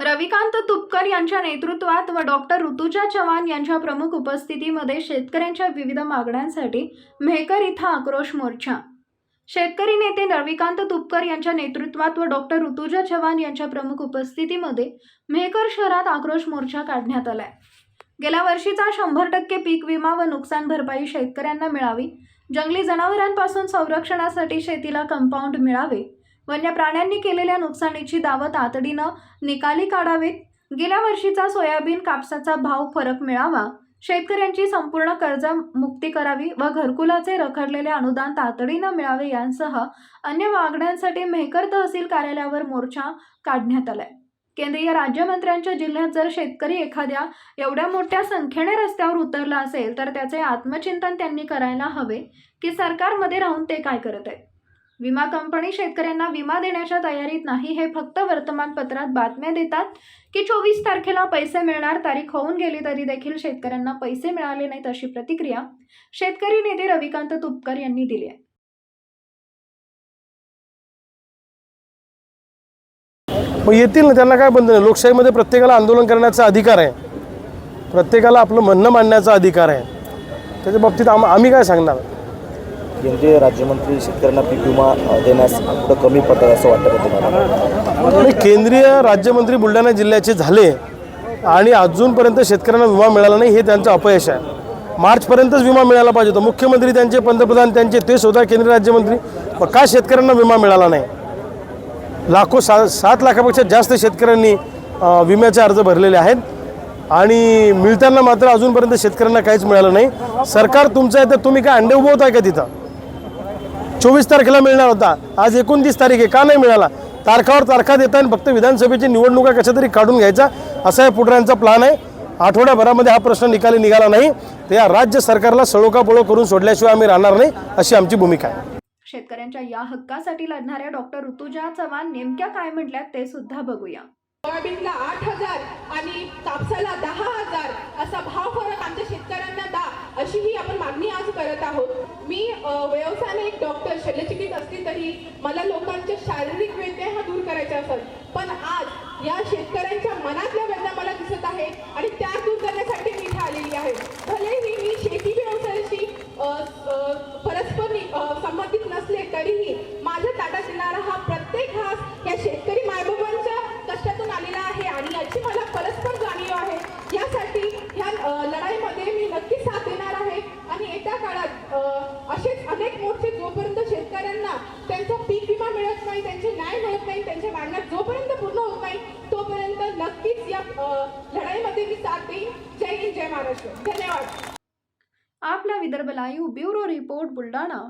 रविकांत तुपकर यांच्या नेतृत्वात व डॉक्टर ऋतुजा चव्हाण यांच्या प्रमुख उपस्थितीमध्ये शेतकऱ्यांच्या विविध मागण्यांसाठी मेहकर इथं आक्रोश मोर्चा. शेतकरी नेते रविकांत तुपकर यांच्या नेतृत्वात व डॉक्टर ऋतुजा चव्हाण यांच्या प्रमुख उपस्थितीमध्ये मेहकर शहरात आक्रोश मोर्चा काढण्यात आलाय. गेल्या वर्षीचा शंभर टक्के पीक विमा व नुकसान भरपाई शेतकऱ्यांना मिळावी जंगली जनावरांपासून संरक्षणासाठी शेतीला कंपाऊंड मिळावे. वन्य प्राण्यांनी केलेल्या नुकसानीची दावं तातडीनं निकाली काढावेत. गेल्या वर्षीचा सोयाबीन कापसाचा भाव फरक मिळावा. शेतकऱ्यांची संपूर्ण कर्ज मुक्ती करावी व घरकुलाचे रखडलेले अनुदान तातडीनं मिळावे यांसह अन्य मागण्यांसाठी मेहकर तहसील कार्यालयावर मोर्चा काढण्यात आलाय. केंद्रीय राज्यमंत्र्यांच्या जिल्ह्यात जर शेतकरी एखाद्या एवढ्या मोठ्या संख्येने रस्त्यावर उतरला असेल तर त्याचे आत्मचिंतन त्यांनी करायला हवे की सरकारमध्ये राहून ते काय करत आहेत? विमा कंपनी शेतकऱ्यांना विमा देण्याच्या तयारीत नाही हे फक्त वर्तमानपत्रात बातम्या देतात की चोवीस तारखेला पैसे मिळणार तारीख होऊन गेली तरी देखील शेतकऱ्यांना पैसे मिळाले नाहीत अशी प्रतिक्रिया शेतकरी नेते रविकांत तुपकर यांनी दिली आहे. मग येतील ना त्यांना काय बंधन आहे? लोकशाहीमध्ये प्रत्येकाला आंदोलन करण्याचा अधिकार आहे. प्रत्येकाला आपलं म्हणणं मांडण्याचा अधिकार आहे. त्याच्या बाबतीत आम आम्ही काय सांगणार? केंद्रीय राज्यमंत्री शेतकऱ्यांना पीक विमा देण्यास कुठं कमी पडतात असं वाटतं का तुम्हाला? आणि केंद्रीय राज्यमंत्री बुलढाणा जिल्ह्याचे झाले आणि अजूनपर्यंत शेतकऱ्यांना विमा मिळाला नाही हे त्यांचं अपयश आहे. मार्चपर्यंतच विमा मिळाला पाहिजे होता. मुख्यमंत्री त्यांचे पंतप्रधान त्यांचे ते सुद्धा केंद्रीय राज्यमंत्री. मग का शेतकऱ्यांना विमा मिळाला नाही? लाखो सा सात लाखापेक्षा जास्त शेतकऱ्यांनी विम्याचे अर्ज भरलेले आहेत. आणि मिळताना मात्र अजूनपर्यंत शेतकऱ्यांना काहीच मिळालं नाही. सरकार तुमचं आहे तर तुम्ही काय अंडे उभवताय का तिथं? चोवीस तारखेला मिळणार होता. आज एकोणतीस तारीख आहे का नाही मिळाला? तारखावर तारखा देत आणि फक्त विधानसभेची निवडणुका कशा तरी काढून घ्यायचा असा या पुढऱ्यांचा प्लान आहे. आठवड्याभरामध्ये हा प्रश्न निकाली निघाला नाही. तर या राज्य सरकारला सळोकापळो करून सोडल्याशिवाय आम्ही राहणार नाही अशी आमची भूमिका आहे. शेतकऱ्यांच्या या हक्कासाठी लढणाऱ्या डॉक्टर ऋतुजा चव्हाण नेमक्या काय म्हटल्यात ते सुद्धा बघूया. सोयाबीनला आठ हजार आणि कापसाला दहा हजार असा भाव फरक आमच्या शेतकऱ्यांना दा अशी ही आपण मागणी आज करत आहोत. मी व्यवसायाने एक डॉक्टर शल्यचिकित असली तरी मला लोकांच्या शारीरिक वेदना हा दूर करायच्या असत पण आज या शेतकऱ्यांच्या मनातल्या वेदना मला दिसत आहे आणि त्या अनेक मोर्चे जोपर्यंत शेतकऱ्यांना त्यांचा पीक विमा मिळत नाही त्यांचे न्याय मिळत नाही त्यांच्या मागण्या जोपर्यंत पूर्ण होत नाही तोपर्यंत नक्कीच या लढाईमध्ये मी साथ देईन. जय हिंद जय महाराष्ट्र. धन्यवाद. आपला Vidarbha live bureau report Buldhana.